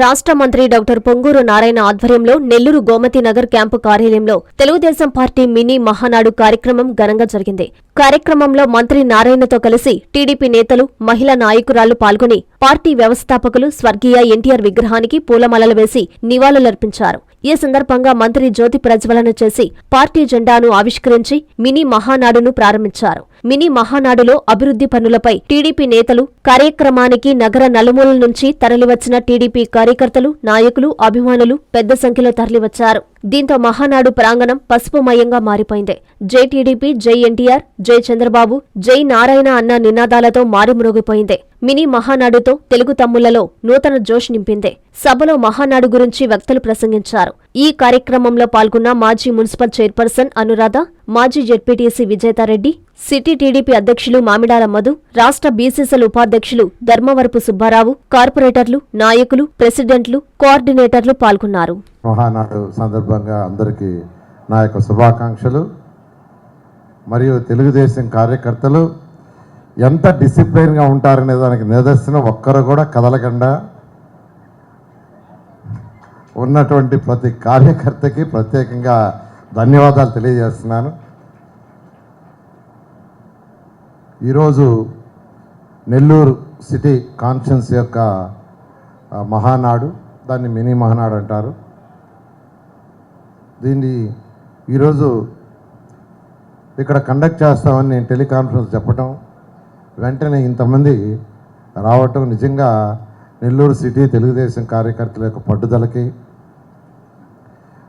రాష్ట్ర మంత్రి డాక్టర్ పొంగూరు నారాయణ ఆధ్వర్యంలో నెల్లూరు గోమతి నగర్ క్యాంపు కార్యాలయంలో తెలుగుదేశం పార్టీ మినీ మహానాడు కార్యక్రమం ఘనంగా జరిగింది. కార్యక్రమంలో మంత్రి నారాయణతో కలిసి టీడీపీ నేతలు మహిళా నాయకురాళ్ళు పాల్గొని పార్టీ వ్యవస్థాపకులు స్వర్గీయ ఎన్టీఆర్ విగ్రహానికి పూలమాలలు వేసి నివాళులర్పించారు. ఈ సందర్భంగా మంత్రి జ్యోతి ప్రజ్వలన చేసి పార్టీ జెండాను ఆవిష్కరించి మినీ మహానాడును ప్రారంభించారు. మినీ మహానాడులో అభివృద్ధి పనులపై టీడీపీ నేతలు కార్యక్రమానికి నగర నలుమూలల నుంచి తరలివచ్చిన టీడీపీ కార్యకర్తలు నాయకులు అభిమానులు పెద్ద సంఖ్యలో తరలివచ్చారు. దీంతో మహానాడు ప్రాంగణం పసుపుమయంగా మారిపోయింది. జై టీడీపీ జై ఎన్టీఆర్ జై చంద్రబాబు జై నారాయణ అన్న నినాదాలతో మారుమ్రోగిపోయింది. మినీ మహానాడుతో తెలుగు తమ్ముళ్ళలో నూతన జోష్ నింపింది. సభలో మహానాడు గురించి వక్తలు ప్రసంగించారు. ఈ కార్యక్రమంలో పాల్గొన్న మాజీ మున్సిపల్ చైర్పర్సన్ అనురాధ మాజీ జెడ్పీటీసీ విజేతారెడ్డి సిటీ టీడీపీ అధ్యక్షులు మామిడాల మధు రాష్ట్ర బీసీసీఎల్ ఉపాధ్యక్షులు ధర్మవరపు సుబ్బారావు కార్పొరేటర్లు నాయకులు ప్రెసిడెంట్లు కోఆర్డినేటర్లు పాల్గొన్నారు. మహానాడు సందర్భంగా అందరికీ నా యొక్క శుభాకాంక్షలు. మరియు తెలుగుదేశం కార్యకర్తలు ఎంత డిసిప్లైన్గా ఉంటారనే దానికి నిదర్శనం ఒక్కరు కూడా కదలకుండా ఉన్నటువంటి ప్రతి కార్యకర్తకి ప్రత్యేకంగా ధన్యవాదాలు తెలియజేస్తున్నాను. ఈరోజు నెల్లూరు సిటీ కాన్ఫరెన్స్ యొక్క మహానాడు దాన్ని మినీ మహానాడు అంటారు. దీన్ని ఈరోజు ఇక్కడ కండక్ట్ చేస్తామని నేను టెలికాన్ఫరెన్స్ చెప్పటం వెంటనే ఇంతమంది రావటం నిజంగా నెల్లూరు సిటీ తెలుగుదేశం కార్యకర్తల యొక్క పట్టుదలకి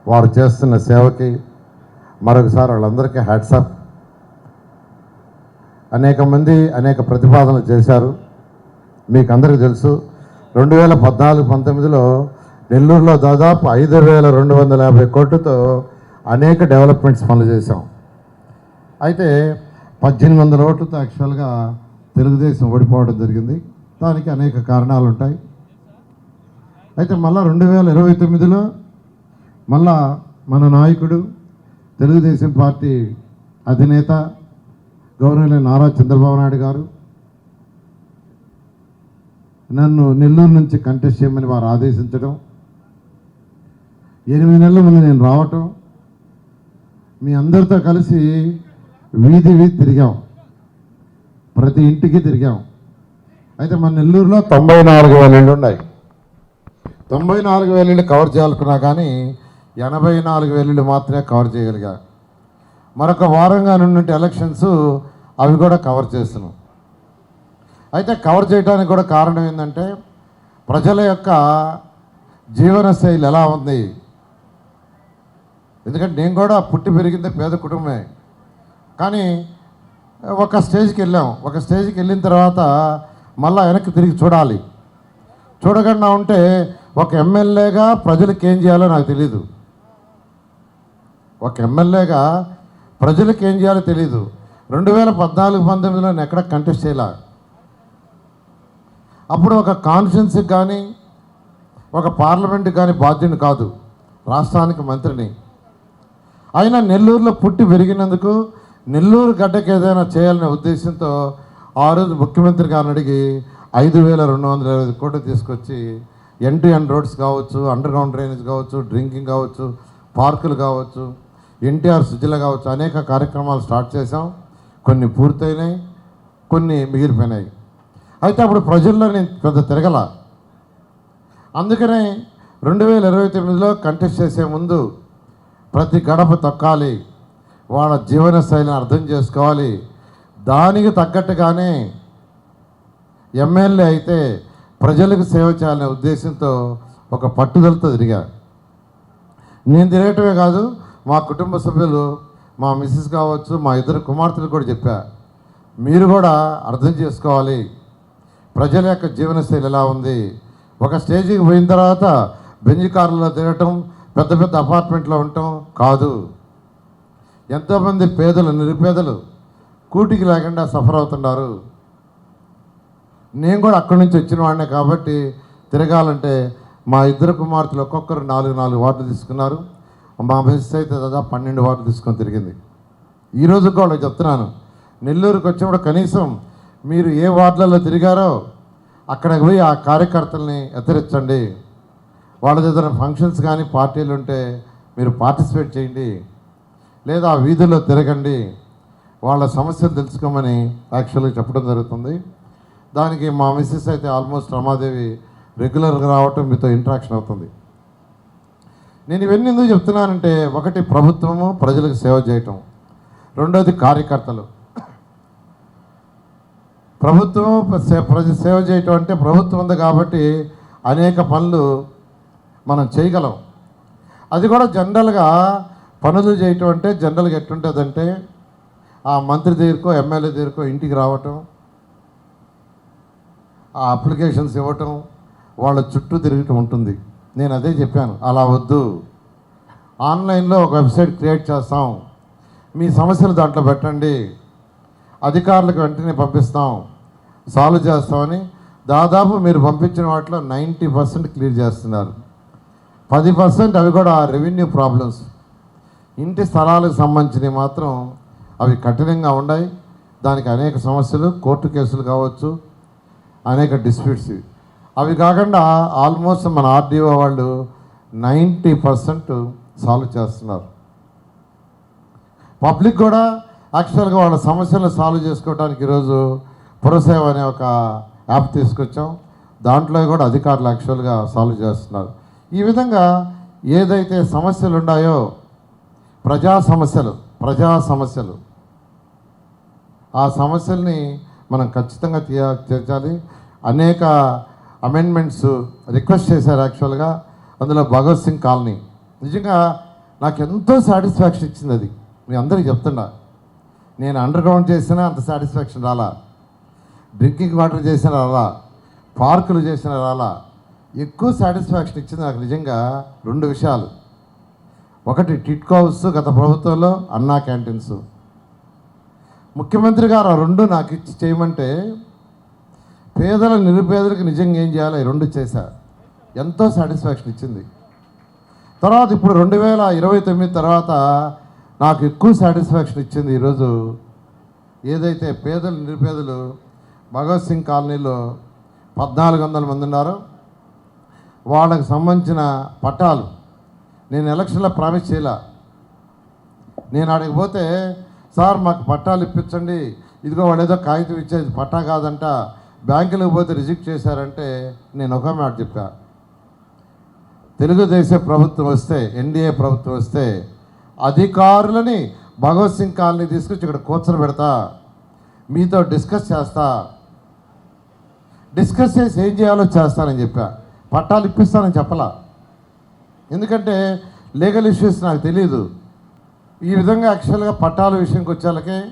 వారు చేస్తున్న సేవకి మరొకసారి వాళ్ళందరికీ హ్యాట్సాప్ అనేక మంది అనేక ప్రతిపాదనలు చేశారు. మీకు అందరికీ తెలుసు రెండు వేల పద్నాలుగు పంతొమ్మిదిలో నెల్లూరులో దాదాపు ఐదు వేల రెండు వందల యాభై కోట్లతో అనేక డెవలప్మెంట్స్ పనులు చేశాం. అయితే పద్దెనిమిది వందల ఓట్లతో యాక్చువల్గా తెలుగుదేశం ఓడిపోవడం జరిగింది. దానికి అనేక కారణాలు ఉంటాయి. అయితే మళ్ళా రెండు వేల ఇరవై తొమ్మిదిలో మళ్ళా మన నాయకుడు తెలుగుదేశం పార్టీ అధినేత గవర్నర్ నారా చంద్రబాబు నాయుడు గారు నన్ను నెల్లూరు నుంచి కంటెస్ట్ చేయమని వారు ఆదేశించడం ఎనిమిది నెలల ముందు నేను రావటం మీ అందరితో కలిసి వీధి వీధి తిరిగాం. ప్రతి ఇంటికి తిరిగాం. అయితే మన నెల్లూరులో తొంభై నాలుగు వేల ఇళ్ళు ఉన్నాయి. తొంభై నాలుగు వేల ఇళ్ళు కవర్ చేయాలనుకున్నా కానీ ఎనభై నాలుగు వేల ఇళ్ళు మాత్రమే కవర్ చేయగలిగా. మరొక వారంగా నుండి ఎలక్షన్స్ అవి కూడా కవర్ చేస్తున్నాం. అయితే కవర్ చేయడానికి కూడా కారణం ఏంటంటే ప్రజల యొక్క జీవన శైలి ఎలా ఉంది? ఎందుకంటే నేను కూడా పుట్టి పెరిగింది పేద కుటుంబమే. కానీ ఒక స్టేజ్కి వెళ్ళాం. ఒక స్టేజ్కి వెళ్ళిన తర్వాత మళ్ళా వెనక్కి తిరిగి చూడాలి. చూడకుండా ఉంటే ఒక ఎమ్మెల్యేగా ప్రజలకు ఏం చేయాలో నాకు తెలీదు. ఒక ఎమ్మెల్యేగా ప్రజలకు ఏం చేయాలో తెలీదు. రెండు వేల పద్నాలుగు పంతొమ్మిదిలో నేను ఎక్కడ కంటెస్ట్ చేయలే? అప్పుడు ఒక కాన్ఫిడెన్స్కి కానీ ఒక పార్లమెంట్కి కానీ బాధ్యుని కాదు. రాష్ట్రానికి మంత్రిని. అయినా నెల్లూరులో పుట్టి పెరిగినందుకు నెల్లూరు గడ్డకి ఏదైనా చేయాలనే ఉద్దేశంతో ఆ రోజు ముఖ్యమంత్రి గారిని అడిగి ఐదు వేల రెండు వందల ఇరవై కోట్లు తీసుకొచ్చి ఎన్ టు ఎన్ రోడ్స్ కావచ్చు అండర్ గ్రౌండ్ డ్రైనేజ్ కావచ్చు డ్రింకింగ్ కావచ్చు పార్కులు కావచ్చు ఎన్టీఆర్ సుజల కావచ్చు అనేక కార్యక్రమాలు స్టార్ట్ చేసాం కొన్ని పూర్తయినాయి కొన్ని మిగిలిపోయినాయి. అయితే అప్పుడు ప్రజల్లో నేను పెద్ద తిరగల. అందుకనే రెండు వేల ఇరవై తొమ్మిదిలో కంటెస్ట్ చేసే ముందు ప్రతి గడప తొక్కాలి వాళ్ళ జీవన శైలిని అర్థం చేసుకోవాలి. దానికి తగ్గట్టుగానే ఎమ్మెల్యే అయితే ప్రజలకు సేవ చేయాలనే ఉద్దేశంతో ఒక పట్టుదలతో తిరిగా. నేను తిరగటమే కాదు మా కుటుంబ సభ్యులు మా మిస్సెస్ కావచ్చు మా ఇద్దరు కుమార్తెలు కూడా చెప్పా మీరు కూడా అర్థం చేసుకోవాలి. ప్రజల యొక్క జీవనశైలి ఎలా ఉంది? ఒక స్టేజికి పోయిన తర్వాత బెంజ్ కార్లలో తిరగటం పెద్ద పెద్ద అపార్ట్మెంట్లో ఉండటం కాదు. ఎంతోమంది పేదలు నిరుపేదలు కూటికి లేకుండా సఫర్ అవుతున్నారు. నేను కూడా అక్కడి నుంచి వచ్చిన వాడినే కాబట్టి తిరగాలంటే మా ఇద్దరు కుమార్తెలు ఒక్కొక్కరు నాలుగు నాలుగు వార్డులు తీసుకున్నారు. మా మిస్ అయితే దాదాపు పన్నెండు వార్డులు తీసుకొని తిరిగింది. ఈరోజు కూడా చెప్తున్నాను నెల్లూరుకు వచ్చినప్పుడు కనీసం మీరు ఏ వార్డులలో తిరిగారో అక్కడికి పోయి ఆ కార్యకర్తల్ని హెచ్చరించండి వాళ్ళ దగ్గర ఫంక్షన్స్ కానీ పార్టీలు ఉంటే మీరు పార్టిసిపేట్ చేయండి. లేదా ఆ వీధుల్లో తిరగండి. వాళ్ళ సమస్యలు తెలుసుకోమని యాక్చువల్గా చెప్పడం జరుగుతుంది. దానికి మా మిస్సెస్ అయితే ఆల్మోస్ట్ రమాదేవి రెగ్యులర్గా రావటం మీతో ఇంట్రాక్షన్ అవుతుంది. నేను ఇవన్నీ ఎందుకు చెప్తున్నానంటే ఒకటి ప్రభుత్వము ప్రజలకు సేవ చేయటం. రెండోది కార్యకర్తలు. ప్రభుత్వం సే- ప్రజ సేవ చేయటం అంటే ప్రభుత్వం ఉంది కాబట్టి అనేక పనులు మనం చేయగలం. అది కూడా జనరల్గా పనులు చేయటం అంటే జనరల్గా ఎట్లుంటుందంటే ఆ మంత్రి దగ్గరకో ఎమ్మెల్యే దగ్గరకో ఇంటికి రావటం ఆ అప్లికేషన్స్ ఇవ్వటం వాళ్ళ చుట్టూ తిరగటం ఉంటుంది. నేను అదే చెప్పాను అలా వద్దు. ఆన్లైన్లో ఒక వెబ్సైట్ క్రియేట్ చేస్తాం. మీ సమస్యలు దాంట్లో పెట్టండి. అధికారులకు వెంటనే పంపిస్తాం. సాల్వ్ చేస్తామని దాదాపు మీరు పంపించిన వాటిలో నైంటీ పర్సెంట్ క్లియర్ చేస్తున్నారు. పది పర్సెంట్ అవి కూడా రెవెన్యూ ప్రాబ్లమ్స్. ఇంటి స్థలాలకు సంబంధించినవి మాత్రం అవి కఠినంగా ఉన్నాయి. దానికి అనేక సమస్యలు కోర్టు కేసులు కావచ్చు అనేక డిస్ప్యూట్స్ అవి కాకుండా ఆల్మోస్ట్ మన ఆర్డీఓ వాళ్ళు నైంటీ పర్సెంట్ సాల్వ్ చేస్తున్నారు. పబ్లిక్ కూడా యాక్చువల్గా వాళ్ళ సమస్యలను సాల్వ్ చేసుకోవడానికి ఈరోజు పురసేవ అనే ఒక యాప్ తీసుకొచ్చాం. దాంట్లో కూడా అధికారులు యాక్చువల్గా సాల్వ్ చేస్తున్నారు. ఈ విధంగా ఏదైతే సమస్యలు ఉన్నాయో ప్రజా సమస్యలు ప్రజా సమస్యలు ఆ సమస్యల్ని మనం ఖచ్చితంగా తీయ తీర్చాలి. అనేక అమెండ్మెంట్స్ రిక్వెస్ట్ చేశారు యాక్చువల్గా అందులో భగత్ సింగ్ కాలనీ. నిజంగా నాకు ఎంతో సాటిస్ఫాక్షన్ ఇచ్చింది అది. మీ అందరికీ చెప్తున్నా. నేను అండర్ గ్రౌండ్ చేసినా అంత సాటిస్ఫాక్షన్ రాలా. డ్రింకింగ్ వాటర్ చేసిన రాలా. పార్కులు చేసిన రాలా. ఎక్కువ సాటిస్ఫాక్షన్ ఇచ్చింది నాకు నిజంగా రెండు విషయాలు. ఒకటి టిట్కో హౌస్ గత ప్రభుత్వంలో అన్నా క్యాంటీన్స్. ముఖ్యమంత్రి గారు ఆ రెండు నాకు ఇచ్చి చేయమంటే పేదల నిరుపేదలకు నిజంగా ఏం చేయాలో? రెండు చేశా. ఎంతో సాటిస్ఫాక్షన్ ఇచ్చింది. తర్వాత ఇప్పుడు రెండు వేల ఇరవై తొమ్మిది తర్వాత నాకు ఎక్కువ సాటిస్ఫాక్షన్ ఇచ్చింది ఈరోజు ఏదైతే పేదలు నిరుపేదలు భగత్ సింగ్ కాలనీలో పద్నాలుగు వందల మంది ఉన్నారో వాళ్ళకి సంబంధించిన పట్టాలు నేను ఎలక్షన్లో ప్రామిస్ చేయలే. నేను ఆడికి పోతే సార్ మాకు పట్టాలు ఇప్పించండి. ఇదిగో వాడు ఏదో కాగితం ఇచ్చేది పట్టా కాదంట. బ్యాంకులకు పోతే రిజెక్ట్ చేశారంటే నేను ఒక మాట చెప్పా. తెలుగుదేశం ప్రభుత్వం వస్తే ఎన్డీఏ ప్రభుత్వం వస్తే అధికారులని భగవత్ సింగ్ కాలనీ తీసుకొచ్చి ఇక్కడ కూర్చొని పెడతా. మీతో డిస్కస్ చేస్తా. డిస్కస్ చేసి ఏం చేయాలో చేస్తానని చెప్పా. పట్టాలు ఇప్పిస్తానని చెప్పలా. ఎందుకంటే లీగల్ ఇష్యూస్ నాకు తెలియదు ఈ విధంగా యాక్చువల్గా పట్టాల విషయంకి వచ్చేళ్ళకే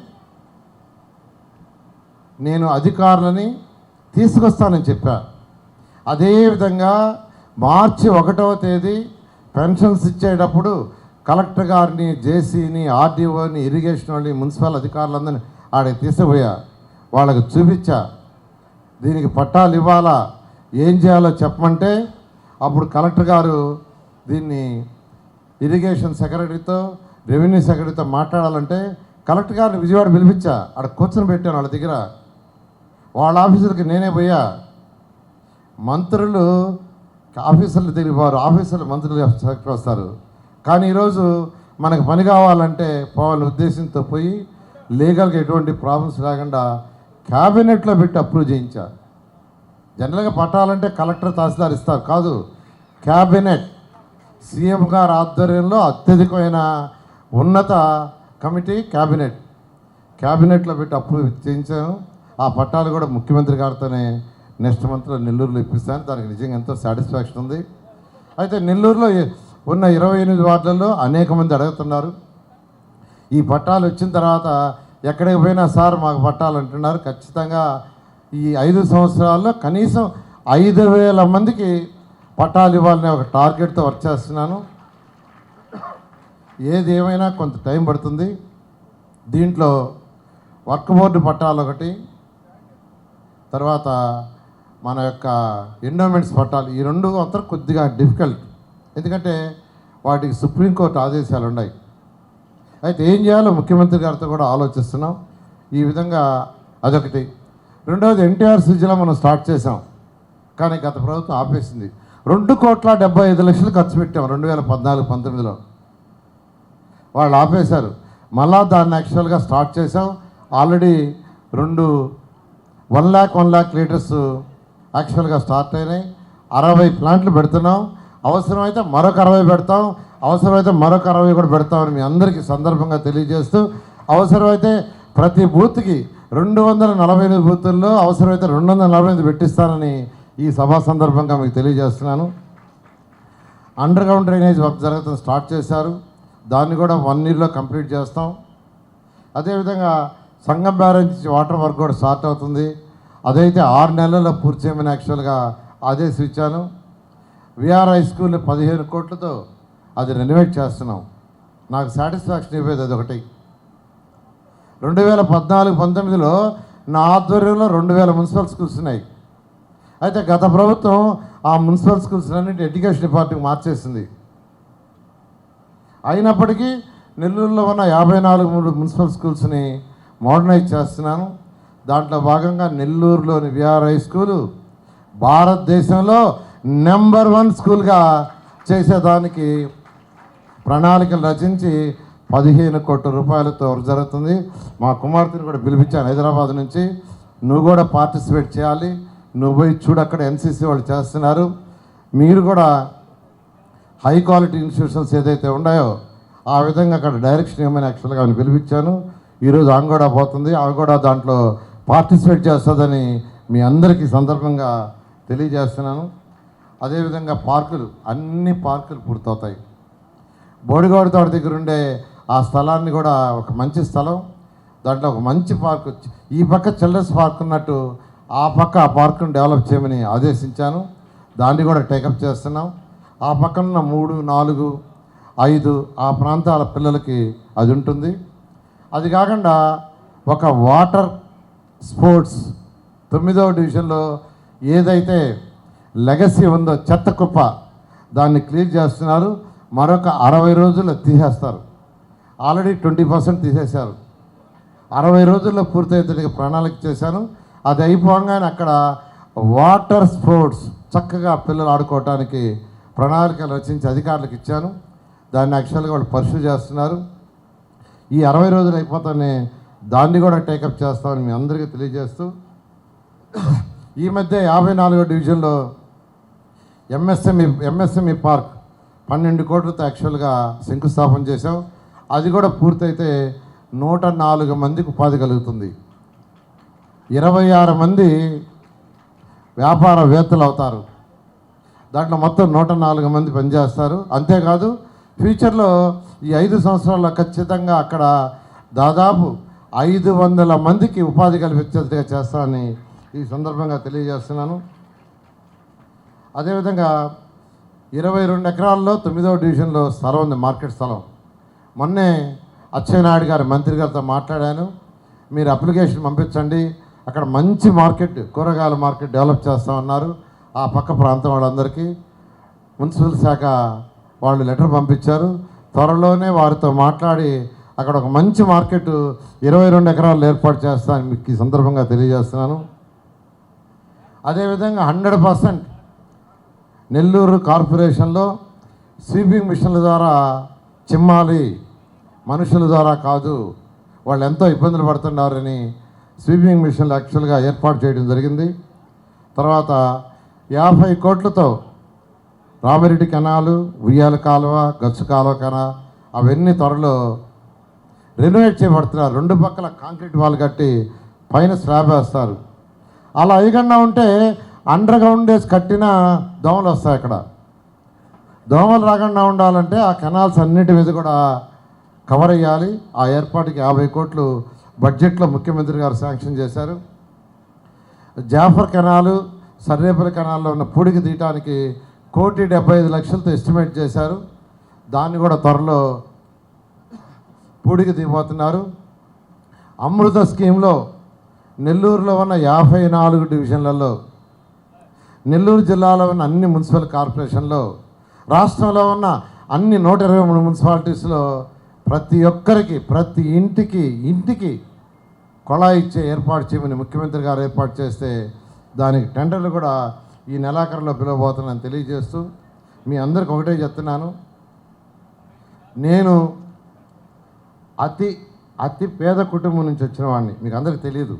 నేను అధికారులని తీసుకొస్తానని చెప్పా. అదేవిధంగా మార్చి ఒకటవ తేదీ పెన్షన్స్ ఇచ్చేటప్పుడు కలెక్టర్ గారిని జేసీని ఆర్డీఓని ఇరిగేషన్ వాళ్ళని మున్సిపల్ అధికారులందరినీ ఆడికి తీసుకుపోయా. వాళ్ళకి చూపించా. దీనికి పట్టాలు ఇవ్వాలా? ఏం చేయాలో చెప్పమంటే అప్పుడు కలెక్టర్ గారు దీన్ని ఇరిగేషన్ సెక్రటరీతో రెవెన్యూ సెక్రటరీతో మాట్లాడాలంటే కలెక్టర్ గారిని విజయవాడ పిలిపించా. అక్కడ కూర్చొని పెట్టాను వాళ్ళ దగ్గర. వాళ్ళ ఆఫీసర్కి నేనే పోయా. మంత్రులు ఆఫీసర్లు తిరిగి వారు ఆఫీసర్లు మంత్రులు వస్తారు. కానీ ఈరోజు మనకు పని కావాలంటే పోవాలని ఉద్దేశంతో పోయి లీగల్గా ఎటువంటి ప్రాబ్లమ్స్ లేకుండా క్యాబినెట్లో పెట్టి అప్రూవ్ చేయించా. జనరల్గా పట్టాలంటే కలెక్టర్ తహసీల్దార్ ఇస్తారు. కాదు క్యాబినెట్ సీఎం గారి ఆధ్వర్యంలో అత్యధికమైన ఉన్నత కమిటీ క్యాబినెట్. క్యాబినెట్లో పెట్టి అప్రూవ్ చేయించాను. ఆ పట్టాలు కూడా ముఖ్యమంత్రి గారితోనే నెక్స్ట్ మంత్లో నెల్లూరులో ఇప్పిస్తాను. దానికి నిజంగా ఎంతో సాటిస్ఫాక్షన్ ఉంది. అయితే నెల్లూరులో ఉన్న ఇరవై ఎనిమిది వార్డులలో అనేక మంది అడుగుతున్నారు. ఈ పట్టాలు వచ్చిన తర్వాత ఎక్కడికి పోయినా సార్ మాకు పట్టాలు అంటున్నారు. ఖచ్చితంగా ఈ ఐదు సంవత్సరాల్లో కనీసం ఐదు వేల మందికి పట్టాలు ఇవ్వాలనే ఒక టార్గెట్తో వర్క్ చేస్తున్నాను. ఏది ఏమైనా కొంత టైం పడుతుంది. దీంట్లో వర్క్ బోర్డు పట్టాలు ఒకటి తర్వాత మన యొక్క ఎండోమెంట్స్ పట్టాలు ఈ రెండు మాత్రం కొద్దిగా డిఫికల్ట్ ఎందుకంటే వాటికి సుప్రీంకోర్టు ఆదేశాలు ఉన్నాయి. అయితే ఏం చేయాలో ముఖ్యమంత్రి గారితో కూడా ఆలోచిస్తున్నాం. ఈ విధంగా అదొకటి. రెండవది ఎన్టీఆర్ సిజిలో మనం స్టార్ట్ చేసాం కానీ గత ప్రభుత్వం ఆపేసింది. రెండు కోట్ల డెబ్బై ఐదు లక్షలు ఖర్చు పెట్టాం రెండు వేల పద్నాలుగు పంతొమ్మిదిలో. వాళ్ళు ఆపేశారు. మళ్ళా దాన్ని యాక్చువల్గా స్టార్ట్ చేసాం ఆల్రెడీ రెండు one lakh one lakh litres యాక్చువల్గా స్టార్ట్ అయినాయి. అరవై ప్లాంట్లు పెడుతున్నాం. అవసరమైతే మరొక అరవై పెడతాం. అవసరమైతే మరొక అరవై కూడా పెడతామని మీ అందరికీ సందర్భంగా తెలియజేస్తూ అవసరమైతే ప్రతి బూత్కి రెండు వందల నలభై ఎనిమిది బూతుల్లో అవసరమైతే రెండు వందల నలభై ఎనిమిది పెట్టిస్తానని ఈ సభా సందర్భంగా మీకు తెలియజేస్తున్నాను. అండర్ గ్రౌండ్ డ్రైనేజ్ వర్క్ జరగడం స్టార్ట్ చేశారు. దాన్ని కూడా వన్ ఇయర్లో కంప్లీట్ చేస్తాం. అదేవిధంగా సంగం బ్యారేజ్ వాటర్ వర్క్ కూడా స్టార్ట్ అవుతుంది. అదైతే ఆరు నెలల్లో పూర్తి చేయమని యాక్చువల్గా ఆదేశించాను విఆర్ హై స్కూల్ని పదిహేను కోట్లతో అది రెనోవేట్ చేస్తున్నాం. నాకు సాటిస్ఫాక్షన్ ఇవ్వేది అది ఒకటి. రెండు వేల పద్నాలుగు పంతొమ్మిదిలో నా ఆధ్వర్యంలో రెండు వేల మున్సిపల్ స్కూల్స్ ఉన్నాయి. అయితే గత ప్రభుత్వం ఆ మున్సిపల్ స్కూల్స్ అన్నింటి ఎడ్యుకేషన్ డిపార్ట్మెంట్ మార్చేసింది. అయినప్పటికీ నెల్లూరులో ఉన్న యాభై నాలుగు మూడు మున్సిపల్ స్కూల్స్ని మోడర్నైజ్ చేస్తున్నాను. దాంట్లో భాగంగా నెల్లూరులోని విఆర్ హై స్కూలు భారతదేశంలో నెంబర్ వన్ స్కూల్గా చేసేదానికి ప్రణాళికలు రచించి పదిహేను కోట్ల రూపాయలతో జరుగుతుంది. మా కుమార్తెను కూడా పిలిపించాను హైదరాబాద్ నుంచి. నువ్వు కూడా పార్టిసిపేట్ చేయాలి. నువ్వు పోయి చూడు అక్కడ ఎన్సీసీ వాళ్ళు చేస్తున్నారు. మీరు కూడా హై క్వాలిటీ ఇన్స్టిట్యూషన్స్ ఏదైతే ఉన్నాయో ఆ విధంగా అక్కడ డైరెక్షన్ ఏమైనా యాక్చువల్గా ఆమెను పిలిపించాను. ఈరోజు ఆమె కూడా పోతుంది. ఆమె కూడా దాంట్లో పార్టిసిపేట్ చేస్తుందని మీ అందరికీ సందర్భంగా తెలియజేస్తున్నాను. అదేవిధంగా పార్కులు అన్ని పార్కులు పూర్తవుతాయి. బోడిగోడ తోట దగ్గర ఉండే ఆ స్థలాన్ని కూడా ఒక మంచి స్థలం. దాంట్లో ఒక మంచి పార్క్ ఈ పక్క చిల్డ్రన్స్ పార్క్ ఉన్నట్టు ఆ పక్క ఆ పార్కును డెవలప్ చేయమని ఆదేశించాను. దాన్ని కూడా టేకప్ చేస్తున్నాం. ఆ పక్కన మూడు నాలుగు ఐదు ఆ ప్రాంతాల పిల్లలకి అది ఉంటుంది. అది కాకుండా ఒక వాటర్ స్పోర్ట్స్ తొమ్మిదవ డివిజన్లో ఏదైతే లెగసీ ఉందో చెత్త కుప్ప దాన్ని క్లియర్ చేస్తున్నారు మరొక అరవై రోజుల్లో తీసేస్తారు. ఆల్రెడీ ట్వంటీ పర్సెంట్ తీసేశారు. అరవై రోజుల్లో పూర్తయ్యేందుకు ప్రణాళిక చేశాను. అది అయిపోగానే అక్కడ వాటర్ స్పోర్ట్స్ చక్కగా పిల్లలు ఆడుకోవటానికి ప్రణాళికలు రచించి అధికారులకు ఇచ్చాను. దాన్ని యాక్చువల్గా వాళ్ళు పరిశీలి చేస్తున్నారు. ఈ అరవై రోజులు అయిపోతానే దాన్ని కూడా టేకప్ చేస్తామని మీ అందరికీ తెలియజేస్తూ ఈ మధ్య యాభై నాలుగో డివిజన్లో ఎంఎస్ఎంఈ ఎంఎస్ఎంఈ పార్క్ పన్నెండు కోట్లతో యాక్చువల్గా శంకుస్థాపన చేశాం. అది కూడా పూర్తయితే నూట నాలుగు మందికి ఉపాధి కలుగుతుంది. ఇరవై ఆరు మంది వ్యాపారవేత్తలు అవుతారు. దాంట్లో మొత్తం నూట నాలుగు మంది పనిచేస్తారు. అంతేకాదు ఫ్యూచర్లో ఈ ఐదు సంవత్సరాల్లో ఖచ్చితంగా అక్కడ దాదాపు ఐదు వందల మందికి ఉపాధి కల్పించేట్టుగా చేస్తానని ఈ సందర్భంగా తెలియజేస్తున్నాను. అదేవిధంగా ఇరవై రెండు ఎకరాల్లో తొమ్మిదవ డివిజన్లో స్థలం ఉంది మార్కెట్ స్థలం. మొన్నే అచ్చెన్నాయుడు గారి మంత్రి గారితో మాట్లాడాను. మీరు అప్లికేషన్ పంపించండి అక్కడ మంచి మార్కెట్ కూరగాయల మార్కెట్ డెవలప్ చేస్తామన్నారు ఆ పక్క ప్రాంతం వాళ్ళందరికీ. మున్సిపల్ శాఖ వాళ్ళు లెటర్ పంపించారు. త్వరలోనే వారితో మాట్లాడి అక్కడ ఒక మంచి మార్కెట్ ఇరవై రెండు ఎకరాలు ఏర్పాటు చేస్తానని మీకు ఈ సందర్భంగా తెలియజేస్తున్నాను. అదేవిధంగా హండ్రెడ్ పర్సెంట్ నెల్లూరు కార్పొరేషన్లో స్వీపింగ్ మిషన్ల ద్వారా చిమ్మాలి మనుషుల ద్వారా కాదు వాళ్ళు ఎంతో ఇబ్బందులు పడుతున్నారని స్వీపింగ్ మిషన్లు యాక్చువల్గా ఏర్పాటు చేయడం జరిగింది. తర్వాత యాభై కోట్లతో రామిరెడ్డి కెనాలు ఉయ్యాల కాలువ గచ్చు కాలువ కెనా అవన్నీ త్వరలో రెనోవేట్ చేయబడుతున్నారు. రెండు పక్కల కాంక్రీట్ వాళ్ళు కట్టి పైన స్లాబ్ వేస్తారు. అలా అయ్యకుండా ఉంటే అండర్ గ్రౌండ్ వేసి కట్టిన దోమలు వస్తాయి అక్కడ. దోమలు రాకుండా ఉండాలంటే ఆ కెనాల్స్ అన్నిటి మీద కూడా కవర్ అయ్యాలి. ఆ ఏర్పాటుకి యాభై కోట్లు బడ్జెట్లో ముఖ్యమంత్రి గారు శాంక్షన్ చేశారు. జాఫర్ కెనాలు సర్వేపల్లి కెనాల్లో ఉన్న పూడికి తీయటానికి కోటి డెబ్బై ఐదు లక్షలతో ఎస్టిమేట్ చేశారు. దాన్ని కూడా త్వరలో పూడికి దిగిపోతున్నారు. అమృత స్కీమ్లో నెల్లూరులో ఉన్న యాభై నాలుగు డివిజన్లలో నెల్లూరు జిల్లాలో ఉన్న అన్ని మున్సిపల్ కార్పొరేషన్లో రాష్ట్రంలో ఉన్న అన్ని నూట ఇరవై మూడు మున్సిపాలిటీస్లో ప్రతి ఒక్కరికి ప్రతి ఇంటికి ఇంటికి కొళాయి ఇచ్చే ఏర్పాటు చేయమని ముఖ్యమంత్రి గారు ఏర్పాటు చేస్తే దానికి టెండర్లు కూడా ఈ నెలాఖరులో పిలవబోతున్నాను తెలియజేస్తూ మీ అందరికి ఒకటే చెప్తున్నాను. నేను అతి అతి పేద కుటుంబం నుంచి వచ్చిన వాడిని. మీకు అందరికి తెలియదు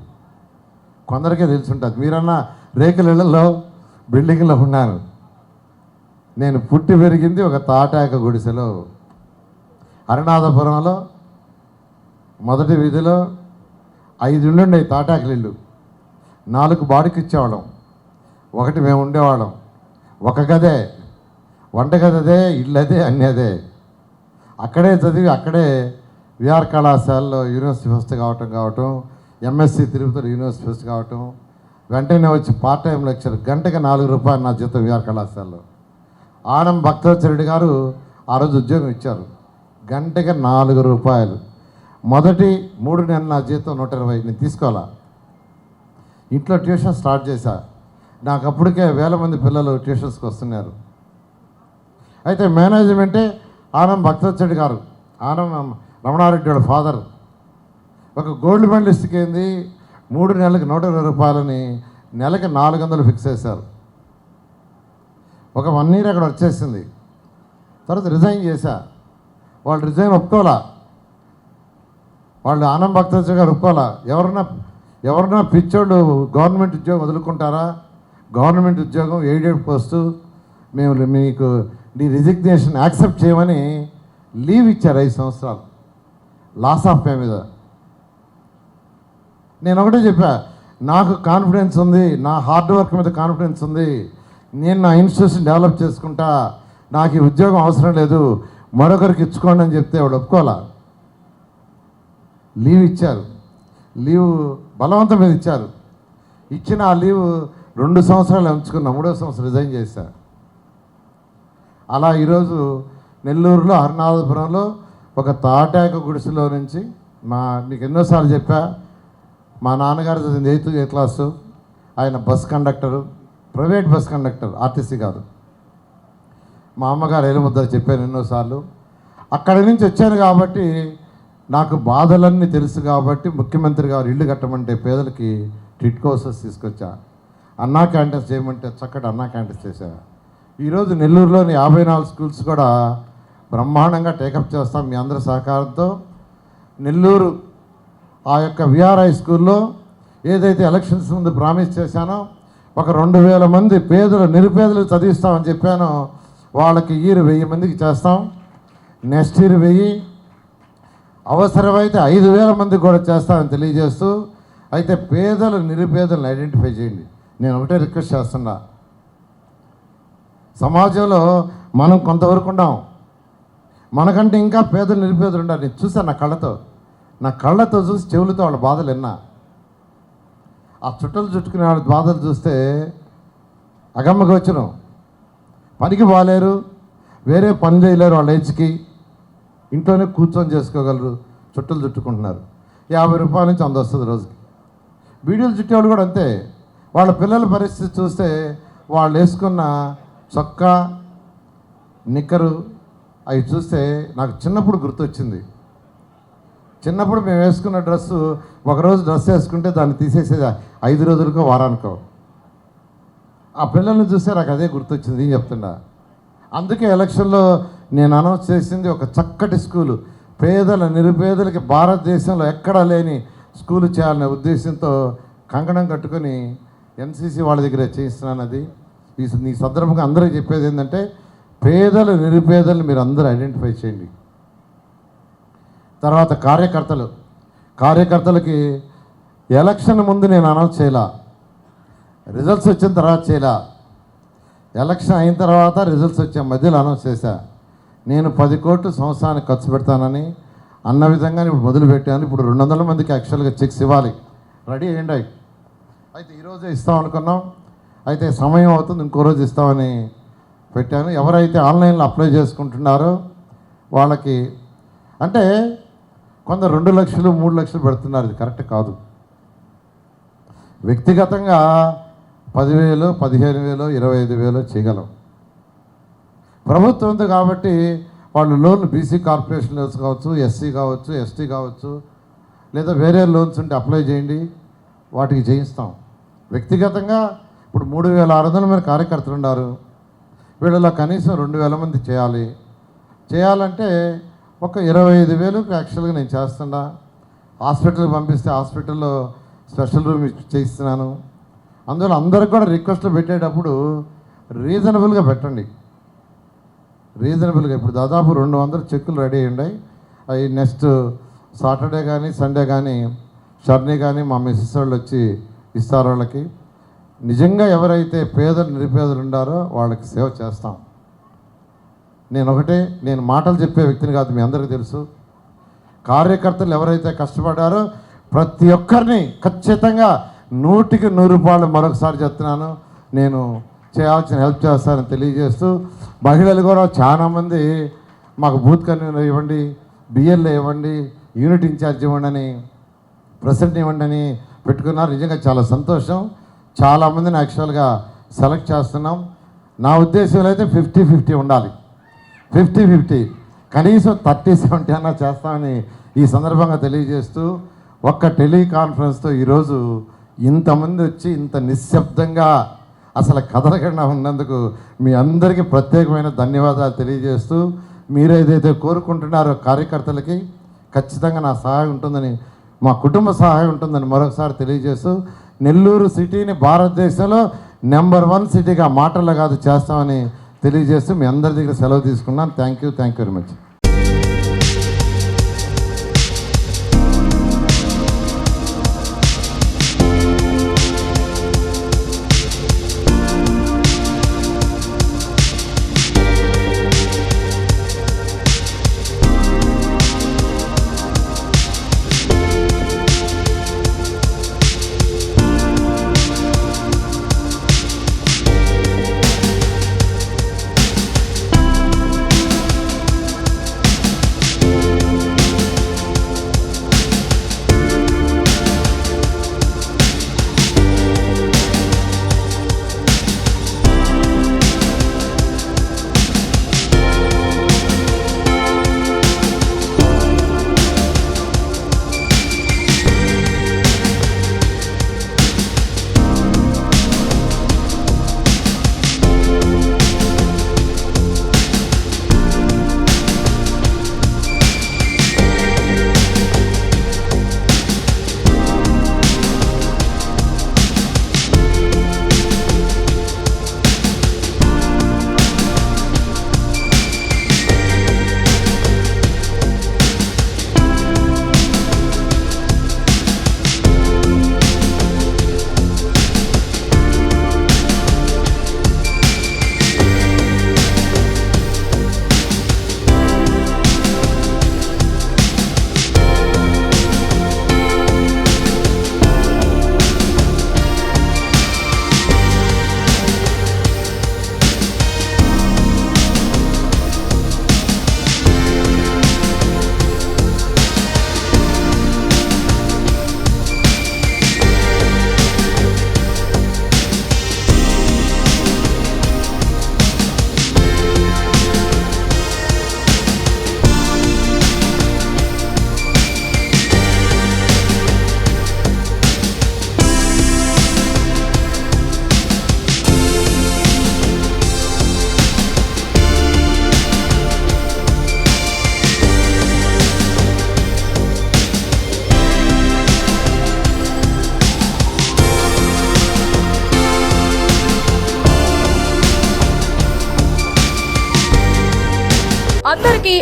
కొందరికే తెలిసి ఉంటుంది మీరన్నా రేకులలో బిల్డింగ్లో ఉన్నాను నేను పుట్టి పెరిగింది ఒక తాటాక గుడిసెలో. అరుణాధపురంలో మొదటి వీధిలో ఐదు ఇళ్ళు తాటాకులు ఇల్లు నాలుగు బాడికి ఇచ్చేవాళ్ళం ఒకటి మేము ఉండేవాళ్ళం. ఒక గదే వంటగది అదే ఇల్లు అదే అన్నీ అదే అక్కడే చదివి అక్కడే విఆర్ కళాశాలలో యూనివర్సిటీ ఫస్ట్ కావటం కావటం ఎంఎస్సి తిరుపతిలో యూనివర్సిటీ ఫస్ట్ కావటం వెంటనే వచ్చి పార్ట్ టైం లెక్చర్ గంటకి నాలుగు రూపాయలు నా జీతం విఆర్ కళాశాలలో. ఆనం భక్తవచ్చరెడ్డి గారు ఆ రోజు ఉద్యోగం ఇచ్చారు. గంటకి నాలుగు రూపాయలు. మొదటి మూడు నెలల నా జీతం నూట ఇరవై నేను తీసుకోవాలా? ఇంట్లో ట్యూషన్ స్టార్ట్ చేశా. నాకు అప్పటికే వేల మంది పిల్లలు ట్యూషన్స్కి వస్తున్నారు. అయితే మేనేజ్మెంటే ఆనం భక్తచ్చడి గారు ఆనం రమణారెడ్డి వాళ్ళ ఫాదర్. ఒక గోల్డ్ మెడలిస్ట్కి ఏంది? మూడు నెలలకు నూట ఇరవై రూపాయలని నెలకి నాలుగు వందలు ఫిక్స్ చేశారు. ఒక వన్ ఇయర్ అక్కడ వచ్చేసింది తర్వాత రిజైన్ చేశా. వాళ్ళు రిజైన్ ఒప్పుకోవాలా? వాళ్ళు ఆనం భక్తచ్చడి గారు ఒప్పుకోవాలా? ఎవరన్నా ఎవరన్నా పిచ్చోళ్ళు గవర్నమెంట్ ఉద్యోగం వదులుకుంటారా? గవర్నమెంట్ ఉద్యోగం ఎయిడెడ్ పోస్టు మేము మీకు నీ రిజిగ్నేషన్ యాక్సెప్ట్ చేయమని లీవ్ ఇచ్చారు ఐదు సంవత్సరాలు. లాస్ ఆఫ్ పే మీద. నేను ఒకటే చెప్పా నాకు కాన్ఫిడెన్స్ ఉంది నా హార్డ్ వర్క్ మీద కాన్ఫిడెన్స్ ఉంది నేను నా ఇన్స్టిట్యూషన్ డెవలప్ చేసుకుంటా నాకు ఈ ఉద్యోగం అవసరం లేదు మరొకరికి ఇచ్చుకోండి అని చెప్తే వాడు ఒప్పుకోవాలా? లీవ్ ఇచ్చారు. లీవ్ బలవంతం మీద ఇచ్చారు. ఇచ్చిన ఆ లీవ్ రెండు సంవత్సరాలు ఎంచుకున్న మూడో సంవత్సరం రిజైన్ చేశా. అలా ఈరోజు నెల్లూరులో అరుణాధపురంలో ఒక తాటాక గుడిసెలో నుంచి మా మీకు ఎన్నోసార్లు చెప్పా మా నాన్నగారు చదివింది ఎయిత్ ఏ క్లాసు ఆయన bus conductor private bus conductor RTC కాదు. మా అమ్మగారు ఎలుముద్ద చెప్పాను ఎన్నోసార్లు. అక్కడి నుంచి వచ్చాను కాబట్టి నాకు బాధలన్నీ తెలుసు కాబట్టి ముఖ్యమంత్రి గారు ఇల్లు కట్టమంటే పేదలకి టిట్ హౌసెస్ తీసుకొచ్చా. అన్నా క్యాంటీన్స్ చేయమంటే చక్కటి అన్నా క్యాంటీన్స్ చేశారు. ఈరోజు నెల్లూరులోని యాభై నాలుగు స్కూల్స్ కూడా బ్రహ్మాండంగా టేకప్ చేస్తాం మీ అందరి సహకారంతో. నెల్లూరు ఆ యొక్క విఆర్ఐ స్కూల్లో ఏదైతే ఎలక్షన్స్ ముందు ప్రామిస్ చేశానో ఒక రెండు వేల మంది పేదలు నిరుపేదలు చదివిస్తామని చెప్పానో వాళ్ళకి ఇయర్ వెయ్యి మందికి చేస్తాం. నెక్స్ట్ ఇయర్ వెయ్యి. అవసరమైతే ఐదు వేల మందికి కూడా చేస్తామని తెలియజేస్తూ అయితే పేదలు నిరుపేదలను ఐడెంటిఫై చేయండి. నేను ఒకటే రిక్వెస్ట్ చేస్తున్నా. సమాజంలో మనం కొంతవరకు ఉన్నాం మనకంటే ఇంకా పేదలు నిరుపేదలు ఉండాలి. నేను చూసాను నా కళ్ళతో. నా కళ్ళతో చూసి చెవులతో వాళ్ళ బాధలు విన్నా. ఆ చుట్టలు చుట్టుకునే వాళ్ళ బాధలు చూస్తే అగమ్మకి వచ్చిన పనికి బాగాలేరు వేరే పని చేయలేరు వాళ్ళ ఏజ్కి. ఇంట్లోనే కూర్చొని చేసుకోగలరు. చుట్టలు చుట్టుకుంటున్నారు. యాభై రూపాయల నుంచి అంద వస్తుంది రోజుకి. వీడియోలు చుట్టేవాళ్ళు కూడా అంతే. వాళ్ళ పిల్లల పరిస్థితి చూస్తే వాళ్ళు వేసుకున్న చొక్కా నిక్కరు అవి చూస్తే నాకు చిన్నప్పుడు గుర్తొచ్చింది. చిన్నప్పుడు మేము వేసుకున్న డ్రెస్సు ఒకరోజు డ్రెస్ వేసుకుంటే దాన్ని తీసేసేది ఐదు రోజులకో వారానికో. ఆ పిల్లల్ని చూస్తే నాకు అదే గుర్తొచ్చింది ఏం చెప్తుండా? అందుకే ఎలక్షన్లో నేను అనౌన్స్ చేసింది ఒక చక్కటి స్కూలు. పేదల నిరుపేదలకి భారతదేశంలో ఎక్కడా లేని స్కూలు చేయాలనే ఉద్దేశంతో కంకణం కట్టుకొని ఎన్సీసీ వాళ్ళ దగ్గర చేయిస్తున్నాను అది. ఈ ఈ సందర్భంగా అందరికీ చెప్పేది ఏంటంటే పేదలు నిరుపేదలు మీరు అందరూ ఐడెంటిఫై చేయండి. తర్వాత కార్యకర్తలు. కార్యకర్తలకి ఎలక్షన్ ముందు నేను అనౌన్స్ చేయలా? రిజల్ట్స్ వచ్చిన తర్వాత చేయలా? ఎలక్షన్ అయిన తర్వాత రిజల్ట్స్ వచ్చే మధ్యలో అనౌన్స్ చేశా. నేను పది కోట్లు సంవత్సరానికి ఖర్చు పెడతానని అన్న విధంగా ఇప్పుడు మొదలుపెట్టాను. ఇప్పుడు రెండు వందల మందికి యాక్చువల్గా చెక్స్ ఇవ్వాలి. రెడీ అయ్యండి. అయితే ఈరోజే ఇస్తాం అనుకున్నాం. అయితే సమయం అవుతుంది ఇంకో రోజు ఇస్తామని పెట్టాను. ఎవరైతే ఆన్లైన్లో అప్లై చేసుకుంటున్నారో వాళ్ళకి అంటే కొందరు రెండు లక్షలు మూడు లక్షలు పెడుతున్నారు. ఇది కరెక్ట్ కాదు. వ్యక్తిగతంగా పదివేలు పదిహేను వేలు ఇరవై ఐదు వేలు చేయగలం. ప్రభుత్వం ఉంది కాబట్టి వాళ్ళు లోన్ బీసీ కార్పొరేషన్ లోన్స్ కావచ్చు ఎస్సీ కావచ్చు ఎస్టీ కావచ్చు లేదా వేరే లోన్స్ ఉంటే అప్లై చేయండి వాటికి చేయిస్తాం. వ్యక్తిగతంగా ఇప్పుడు మూడు వేల ఆరు వందల మంది కార్యకర్తలు ఉన్నారు. వీళ్ళలో కనీసం రెండు వేల మంది చేయాలి. చేయాలంటే ఒక ఇరవై ఐదు వేలు యాక్చువల్గా నేను చేస్తున్నా. హాస్పిటల్కి పంపిస్తే హాస్పిటల్లో స్పెషల్ రూమ్ చేయిస్తున్నాను. అందులో అందరికి కూడా రిక్వెస్ట్లు పెట్టేటప్పుడు రీజనబుల్గా పెట్టండి. రీజనబుల్గా ఇప్పుడు దాదాపు రెండు వందల చెక్కులు రెడీ అయ్యి అవి నెక్స్ట్ సాటర్డే కానీ సండే కానీ షర్నీ కానీ మా మిస్సెస్ వాళ్ళు వచ్చి ఇస్తారు వాళ్ళకి నిజంగా ఎవరైతే పేదలు నిరుపేదలు ఉండారో వాళ్ళకి సేవ చేస్తాం. నేను ఒకటే నేను మాటలు చెప్పే వ్యక్తిని కాదు మీ అందరికీ తెలుసు. కార్యకర్తలు ఎవరైతే కష్టపడ్డారో ప్రతి ఒక్కరిని ఖచ్చితంగా నూటికి నూరు రూపాయలు మరొకసారి చెప్తున్నాను. నేను చేయాల్సిన హెల్ప్ చేస్తానని తెలియజేస్తూ మహిళలు కూడా చాలామంది మాకు బూత్ కన్వీనర్ ఇవ్వండి బిఎల్ఏ ఇవ్వండి యూనిట్ ఇన్ఛార్జ్ ఇవ్వండి అని ప్రెసిడెంట్ ఇవ్వండి అని పెట్టుకున్నారు నిజంగా చాలా సంతోషం. చాలామందిని యాక్చువల్గా సెలెక్ట్ చేస్తున్నాం. నా ఉద్దేశంలో అయితే ఫిఫ్టీ ఫిఫ్టీ ఉండాలి. ఫిఫ్టీ ఫిఫ్టీ కనీసం థర్టీ సెవెంటీ అన్నా చేస్తామని ఈ సందర్భంగా తెలియజేస్తూ ఒక్క టెలికాన్ఫరెన్స్తో ఈరోజు ఇంతమంది వచ్చి ఇంత నిశ్శబ్దంగా అసలు కదలకుండా ఉన్నందుకు మీ అందరికీ ప్రత్యేకమైన ధన్యవాదాలు తెలియజేస్తూ మీరు ఏదైతే కోరుకుంటున్నారో కార్యకర్తలకి ఖచ్చితంగా నా సహాయం ఉంటుందని మా కుటుంబ సహాయం ఉంటుందని మరొకసారి తెలియజేస్తూ నెల్లూరు సిటీని భారతదేశంలో నెంబర్ వన్ సిటీగా మాటల్లో కాదు చేస్తామని తెలియజేస్తూ మీ అందరి దగ్గర సెలవు తీసుకున్నాను. Thank you thank you very much